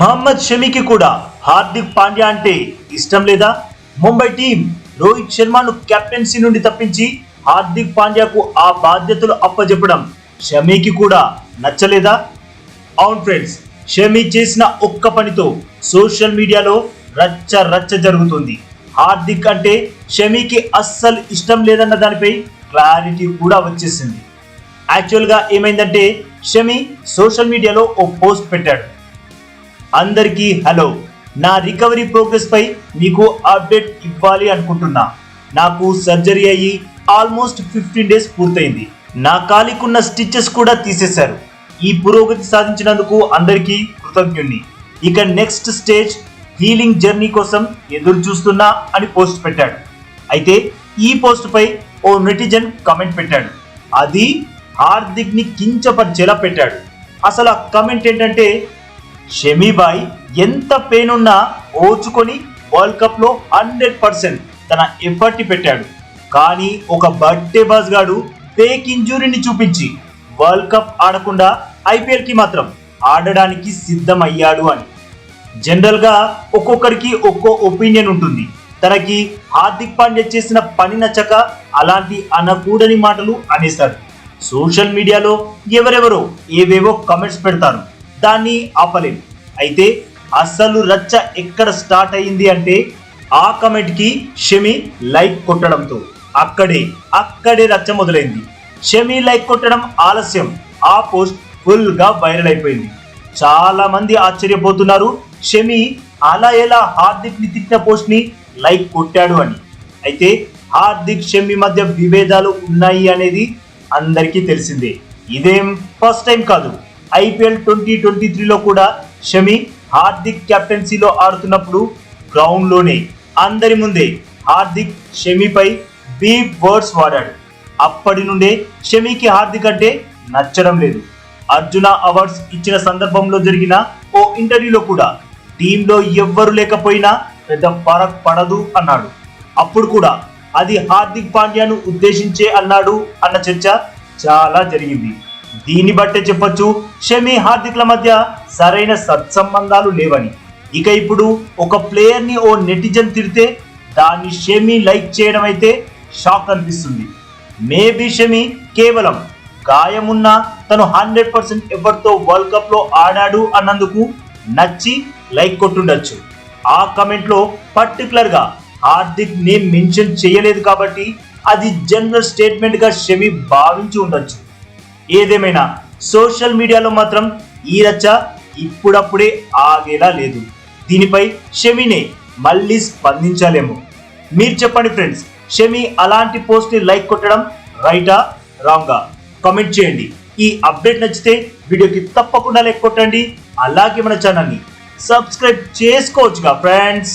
మహమ్మద్ షమీకి కూడా హార్దిక్ పాండ్యా అంటే ఇష్టం లేదా? ముంబై టీం రోహిత్ శర్మను కెప్టెన్సీ నుండి తప్పించి హార్దిక్ పాండ్యాకు ఆ బాధ్యతలు అప్పజెప్పడం షమీకి కూడా నచ్చలేదా? అవును ఫ్రెండ్స్ షమీ చేసిన ఒక్క పనితో సోషల్ మీడియాలో రచ్చ రచ్చ జరుగుతుంది. హార్దిక్ అంటే షమీకి అస్సలు ఇష్టం లేదన్న దానిపై క్లారిటీ కూడా వచ్చేసింది. యాక్చువల్గా ఏమైందంటే షమి సోషల్ మీడియాలో ఓ పోస్ట్ పెట్టాడు. అందరికీ హలో. నా రికవరీ ప్రోగ్రెస్ పై మీకు అప్డేట్ ఇవ్వాలి అనుకుంటున్నా. నాకు సర్జరీ అయ్యి ఆల్మోస్ట్ ఫిఫ్టీన్ డేస్ పూర్తయింది. నా కాలికున్న స్టిచెస్ కూడా తీసేశారు. ఈ పురోగతి సాధించినందుకు అందరికీ కృతజ్ఞుణ్ణి. ఇక నెక్స్ట్ స్టేజ్ హీలింగ్ జర్నీ కోసం ఎదురు చూస్తున్నా అని పోస్ట్ పెట్టాడు. అయితే ఈ పోస్ట్ పై ఓ నెటిజన్ కమెంట్ పెట్టాడు. అది హార్దిక్ని కించపరిచేలా పెట్టాడు. అసలు ఆ కమెంట్ ఏంటంటే షమీబాయి ఎంత పెయిన్ ఉన్నా ఓచుకొని వరల్డ్ కప్లో హండ్రెడ్ పర్సెంట్ తన ఎఫర్ట్ పెట్టాడు. కానీ ఒక బర్త్డే బాస్ గాడు ఫేక్ ఇంజురీని చూపించి వరల్డ్ కప్ ఆడకుండా ఐపీఎల్కి మాత్రం ఆడడానికి సిద్ధమయ్యాడు అని. జనరల్గా ఒక్కొక్కరికి ఒక్కో ఒపీనియన్ ఉంటుంది. తనకి హార్దిక్ పాండ్యా చేసిన పని నచ్చక అలాంటి అనకూడని మాటలు అనేశారు సోషల్ మీడియాలో ఎవరెవరో ఏవేవో కమెంట్స్ పెడతారు. దాన్ని ఆపలేం. అయితే అసలు రచ్చ ఎక్కడ స్టార్ట్ అయింది అంటే ఆ కమెంట్కి షమి లైక్ కొట్టడంతో. అక్కడే అక్కడే రచ్చ మొదలైంది. షమి లైక్ కొట్టడం ఆలస్యం. ఆ పోస్ట్ ఫుల్గా వైరల్ అయిపోయింది. చాలా మంది ఆశ్చర్యపోతున్నారు షమి అలా ఎలా హార్దిక్ని తిట్టిన పోస్ట్ని లైక్ కొట్టాడు అని. అయితే హార్దిక్ షమి మధ్య విభేదాలు ఉన్నాయి అనేది అందరికీ తెలిసిందే. ఇదేం ఫస్ట్ టైం కాదు. ఐపీఎల్ ట్వంటీ ట్వంటీ త్రీలో కూడా షమి హార్దిక్ కెప్టెన్సీలో ఆడుతున్నప్పుడు గ్రౌండ్లోనే అందరి ముందే హార్దిక్ షమిపై బీప్ వర్డ్స్ వాడాడు. అప్పటి నుండే షమికి హార్దిక్ అంటే నచ్చడం లేదు. అర్జున అవార్డ్స్ ఇచ్చిన సందర్భంలో జరిగిన ఓ ఇంటర్వ్యూలో కూడా టీంలో ఎవ్వరు లేకపోయినా పెద్ద ఫరక్ పడదు అన్నాడు. అప్పుడు కూడా అది హార్దిక్ పాండ్యాను ఉద్దేశించే అన్నాడు అన్న చర్చ చాలా జరిగింది. దీన్ని బట్టే చెప్పొచ్చు షమి హార్దిక్ల మధ్య సరైన సత్సంబంధాలు లేవని. ఇక ఇప్పుడు ఒక ప్లేయర్ని ఓ నెటిజన్ తిడితే దాన్ని షమి లైక్ చేయడం అయితే షాక్ అనిపిస్తుంది. మేబీ షమి కేవలం గాయమున్న తను హండ్రెడ్ పర్సెంట్ ఎవరితో వరల్డ్ కప్లో ఆడాడు అన్నందుకు నచ్చి లైక్ కొట్టుండొచ్చు. ఆ కమెంట్లో పర్టికులర్గా హార్దిక్ నేమ్ మెన్షన్ చేయలేదు కాబట్టి అది జనరల్ స్టేట్మెంట్గా షమి భావించి ఉండొచ్చు. ఏదేమైనా సోషల్ మీడియాలో మాత్రం ఈ రచ్చ ఇప్పుడప్పుడే ఆగేలా లేదు. దీనిపై షమినే మళ్ళీ స్పందించాలేమో. మీరు చెప్పండి ఫ్రెండ్స్ షమి అలాంటి పోస్ట్ని లైక్ కొట్టడం రైటా రాంగా? కామెంట్ చేయండి. ఈ అప్డేట్ నచ్చితే వీడియోకి తప్పకుండా లైక్ కొట్టండి. అలాగే మన ఛానల్ని సబ్స్క్రైబ్ చేసుకోవచ్చుగా ఫ్రెండ్స్.